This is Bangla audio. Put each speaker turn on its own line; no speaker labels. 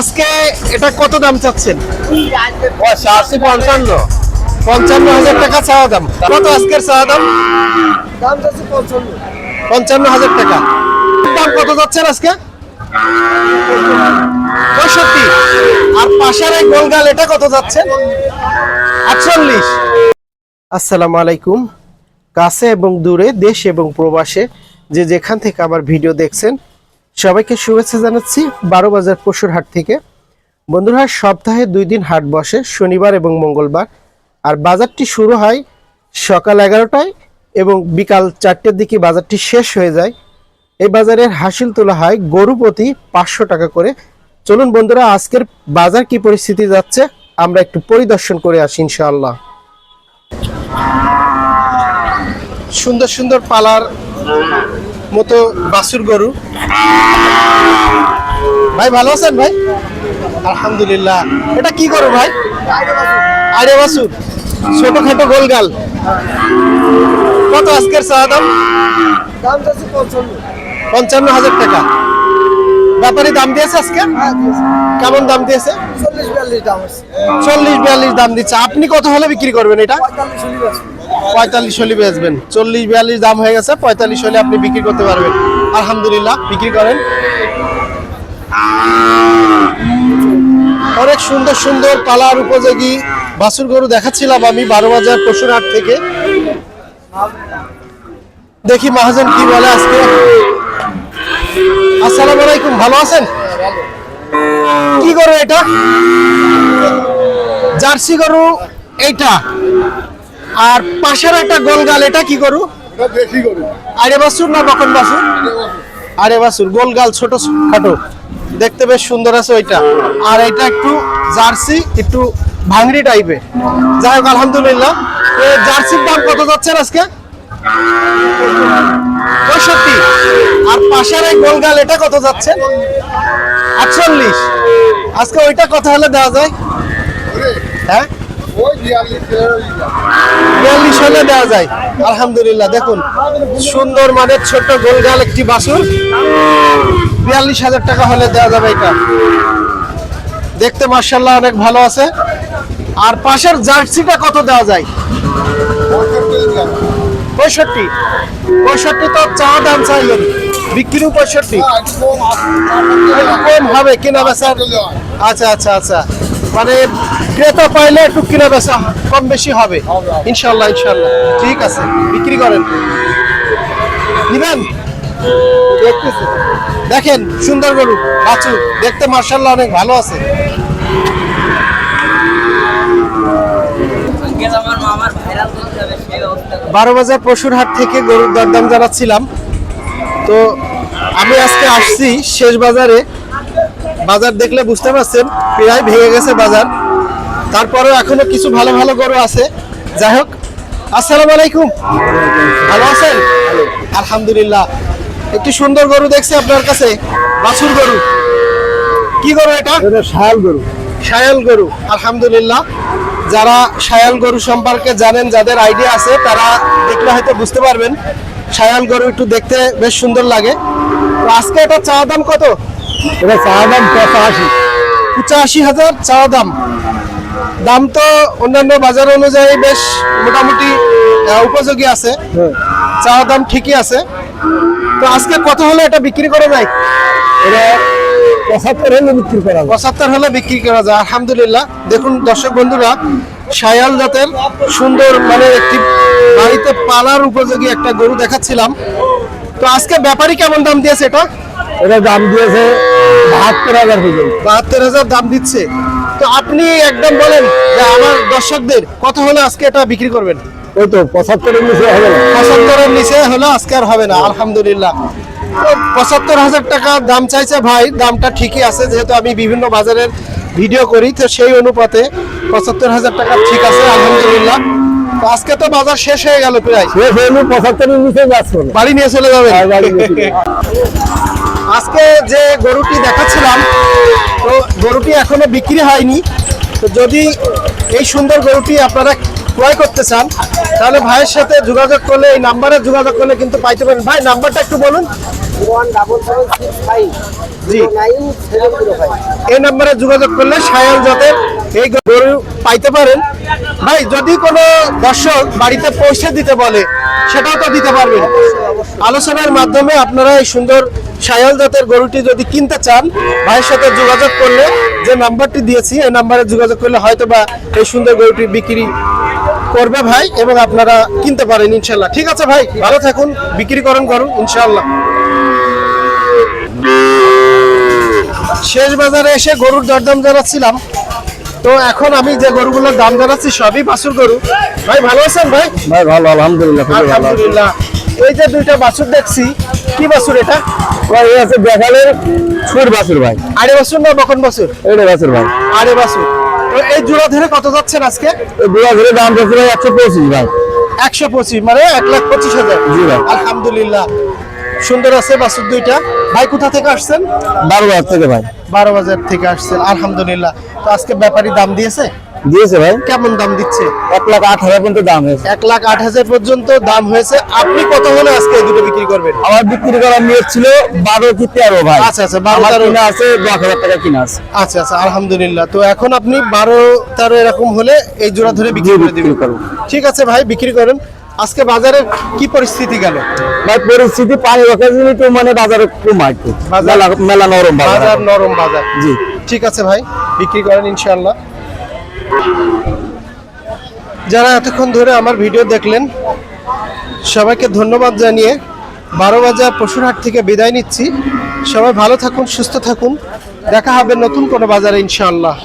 আজকে এটা কত দাম চাচ্ছেন?
পঞ্চান্ন।
পঞ্চান্ন হাজার টাকা চাওয়া দাম। কত আজকের চাওয়া দাম?
দাম পঞ্চান্ন
পঞ্চান্ন হাজার টাকা। দাম কত যাচ্ছেন আজকে? পাশের আটচল্লিশ। আসসালামু আলাইকুম। কাছে এবং দূরে, দেশ এবং প্রবাসে যে যেখান থেকে আমার ভিডিও দেখছেন সবাইকে শুভেচ্ছা জানাচ্ছি বারো বাজার পশুর হাট থেকে। বন্ধুরা, সপ্তাহে দুই দিন হাট বসে, শনিবার এবং মঙ্গলবার। আর বাজারটি শুরু হয় সকাল এগারোটায় এবং বিকাল চারটের দিকে বাজারটি শেষ হয়ে যায়। এই বাজারের হাসিল তোলা হয় গরু প্রতি পাঁচশো টাকা করে। চলুন বন্ধুরা, আজকের বাজার কি পরিস্থিতি যাচ্ছে, আমরা একটু পরিদর্শন করে আসি ইনশাআল্লাহ। সুন্দর সুন্দর পালার মতো বাসুর গরু। ভাই ভালো আছেন ভাই? আলহামদুলিল্লাহ। এটা কি গরু ভাই? আরে বাসুর ছোটখাটো গোলগাল কত আজকের চা দাম?
দাম যাচ্ছে পঞ্চান্ন।
পঞ্চান্ন হাজার টাকা। ব্যাপারী দাম দিয়েছে আজকে?
হ্যাঁ
কেমন দাম দিয়েছে?
চল্লিশ বিয়াল্লিশ দাম
দিচ্ছে। আপনি কত হলে বিক্রি করবেন এটা?
পঁয়তাল্লিশ হলে
বেচবেন। চল্লিশ বিয়াল্লিশ দাম হয়ে গেছে। পঁয়তাল্লিশ হলে আপনি বিক্রি করতে পারবেন। আলহামদুলিল্লাহ, বিক্রি করেন। অনেক সুন্দর সুন্দর পালার উপযোগী বাছুর গরু দেখাচ্ছিলাম আমি বারো বাজার পশুর হাট থেকে। দেখি মহাজন কি বলে আজকে। আসসালামু আলাইকুম, ভালো আছেন? কি গরু এটা? জার্সি গরু এইটা। আর পাশের একটা গোলগাল এটা কি গরু?
বেশি করে
আরে বাসুর না বকন বাসুর? আরে বাসুর গোলগাল ছোট খাটো। দেখতে বেশ সুন্দর আছে ওইটা। আর এটা একটু জার্সি, একটু ভাঙড়ি টাইপের যাই হোক, আলহামদুলিল্লাহ। জার্সির দাম কত যাচ্ছে আজকে? পঁয়ষট্টি। আর পাশের এই গোলগাল এটা কত যাচ্ছে? আটচল্লিশ। আজকে ওইটা কত হলে দেওয়া যায়। হ্যাঁ? হলে দেওয়া যায়। আলহামদুলিল্লাহ, দেখুন, সুন্দর মানের ছোট গোলগাল একটি বাসুর বিয়াল্লিশ হাজার টাকা হলে দেওয়া যাবে এটা। দেখতে মার্শাল্লাহ অনেক ভালো আছে। আর পাশের জার্সিটা কত দেওয়া যায়? পঁয়ষট্টি। পঁয়ষট্টি তো চা দাম চাইলেন। বিক্রিও পঁয়ষট্টি। কম হবে কিনা বেচা আচ্ছা আচ্ছা আচ্ছা। মানে ক্রেতা পাইলে একটু কিনা বেচা কম বেশি হবে। ইনশাল্লাহ ইনশাল্লাহ ঠিক আছে, বিক্রি করেন। নিবেন? দেখেন, সুন্দর গরু। বাছুর দেখতে মার্শাল্লাহ অনেক ভালো আছে। বারো বাজার পশুর হাট থেকে গরুর দরদাম জানাচ্ছিলাম। তো আমি আজকে আসছি শেষ বাজারে। বাজার দেখলে বুঝতে পারছেন প্রায় ভেঙে গেছে বাজার। তারপরেও এখনও কিছু ভালো ভালো গরু আছে। যাই হোক আসসালামু আলাইকুম। ভালো আছেন? আলহামদুলিল্লাহ। একটি সুন্দর গরু দেখছি আপনার কাছে বাছুর গরু। কি গরু এটা?
শাল গরু।
সায়াল গরু আলহামদুলিল্লাহ। যারা সায়াল গরু সম্পর্কে জানেন যাদের আইডিয়া আছে তারা দেখলে হয়তো বুঝতে পারবেন। সায়াল গরু একটু দেখতে বেশ সুন্দর লাগে। তো আজকে এটা চাওয়া দাম কত?
এটা দাম পঁচাশি।
পঁচাশি হাজার চাওয়া দাম। দাম তো অন্যান্য বাজার অনুযায়ী বেশ মোটামুটি উপযোগী আছে। চাওয়া দাম ঠিকই আছে। তো আজকে কত হলে এটা বিক্রি করা যায়?
এটা পঁচাত্তর হলে বিক্রি করা
পঁচাত্তর হলে বিক্রি করা যায় আলহামদুলিল্লাহ। দেখুন দর্শক বন্ধুরা সায়াল জাতের সুন্দর মানে একটি বাড়িতে পালার উপযোগী একটা গরু দেখাচ্ছিলাম। তো আজকে ব্যাপারী কেমন দাম দিয়েছে এটা?
এটা দাম দিয়েছে বাহাত্তর হাজার পর্যন্ত।
বাহাত্তর হাজার দাম দিচ্ছে। তো আপনি একদম বলেন যে আমার দর্শকদের কত হলে আজকে এটা বিক্রি করবেন?
ওই তো পঁচাত্তরের নিচে হবে না।
পঁচাত্তরের নিচে হলে আজকে আর হবে না আলহামদুলিল্লাহ। পঁচাত্তর হাজার টাকা দাম চাইছে ভাই দামটা ঠিকই আছে যেহেতু আমি বিভিন্ন বাজারের ভিডিও করি তো সেই অনুপাতে পঁচাত্তর হাজার টাকা ঠিক আছে আলহামদুলিল্লাহ। আজকে তো বাজার শেষ হয়ে গেল প্রায়।
শেষ হইলে পঁচাত্তরের নিচে
বাড়ি নিয়ে চলে যাবে। আজকে যে গরুটি দেখাচ্ছিলাম, তো গরুটি এখনও বিক্রি হয়নি। তো যদি এই সুন্দর গরুটি আপনারা ক্রয় করতে চান, তাহলে ভাইয়ের সাথে যোগাযোগ করলে, এই নাম্বারে যোগাযোগ করলে কিন্তু পাইতে পারেন। ভাই, নাম্বারটা একটু বলুন। এই নাম্বারে যোগাযোগ করলে সায়াল জাতের এই গরু পাইতে পারেন। ভাই, যদি কোনো দর্শক বাড়িতে পৌঁছে দিতে বলে, সেটাও তো দিতে পারবেন। আলোচনার মাধ্যমে আপনারা এই সুন্দর সায়াল জাতের গরুটি যদি কিনতে চান ভাইয়ের সাথে যোগাযোগ করলে যে নাম্বারটি দিয়েছি এই নাম্বারে যোগাযোগ করলে হয়তো বা এই সুন্দর গরুটি বিক্রি করবে ভাই এবং আপনারা কিনতে পারেন ইনশাল্লাহ। ঠিক আছে ভাই ভালো থাকুন বিক্রি করেন গরু ইনশাল্লাহ। শেষ বাজারে এসে গরুর দরদাম জানাচ্ছিলাম। তো এখন আমি যে গরুগুলোর দাম জানাচ্ছি সবই বাছুর গরু। ভাই ভালো আছেন ভাই?
ভাই ভালো আলহামদুলিল্লাহ
আলহামদুলিল্লাহ। এই যে দুইটা বাছুর দেখছি কি বাছুর এটা?
এই আছে দেখালের সুর বাসুর ভাই।
আড়ে বাছুর না বকন
এটা বাসুর ভাই।
আড়ে বাছুর তো এই জোড়া ধরে কত যাচ্ছেন আজকে?
দুয়া ধরে দাম যাচ্ছে ভাই একশো পঁচিশ ভাই।
একশো পঁচিশ মানে এক লাখ পঁচিশ হাজার।
জি ভাই।
আলহামদুলিল্লাহ। সুন্দর আছে বাছুর দুইটা। ভাই কোথা থেকে আসছেন?
বারো হাজার থেকে ভাই।
বারো বাজার থেকে আসছেন আলহামদুলিল্লাহ। তো আজকে ব্যাপারী দাম দিয়েছে?
দিয়েছে ভাই?
কেমন দাম দিচ্ছে?
এক লাখ আট হাজার পর্যন্ত দাম হয়েছে।
এক লাখ আট হাজার পর্যন্ত দাম হয়েছে। আপনি কত হলে আজকে দুটো বিক্রি করবেন?
আমার বিক্রি করার নিয়ে ছিল বারো কি তেরো ভাই।
আচ্ছা, আচ্ছা, বারো, তেরো।
কিনা আছে দশ হাজার টাকা কিনা আছে।
আচ্ছা আচ্ছা আলহামদুলিল্লাহ। তো এখন আপনি বারো তেরো এরকম হলে এই জোড়া ধরে বিক্রি করে দিবেন। ঠিক আছে ভাই বিক্রি করেন। আজকে বাজারের কি পরিস্থিতি গেল?
ভাই পরিস্থিতি পানি রাখার জন্য একটু মানে বাজারে কম একটু। মেলা নরম বাজার।
বাজার নরম বাজার।
জি।
ঠিক আছে ভাই বিক্রি করেন ইনশাল্লাহ যারা এতক্ষণ ধরে আমার ভিডিও দেখলেন, সবাইকে ধন্যবাদ জানিয়ে বারো বাজার পশুরহাট থেকে বিদায় নিচ্ছি। সবাই ভালো থাকুন, সুস্থ থাকুন। দেখা হবে নতুন কোনো বাজারে ইনশাআল্লাহ।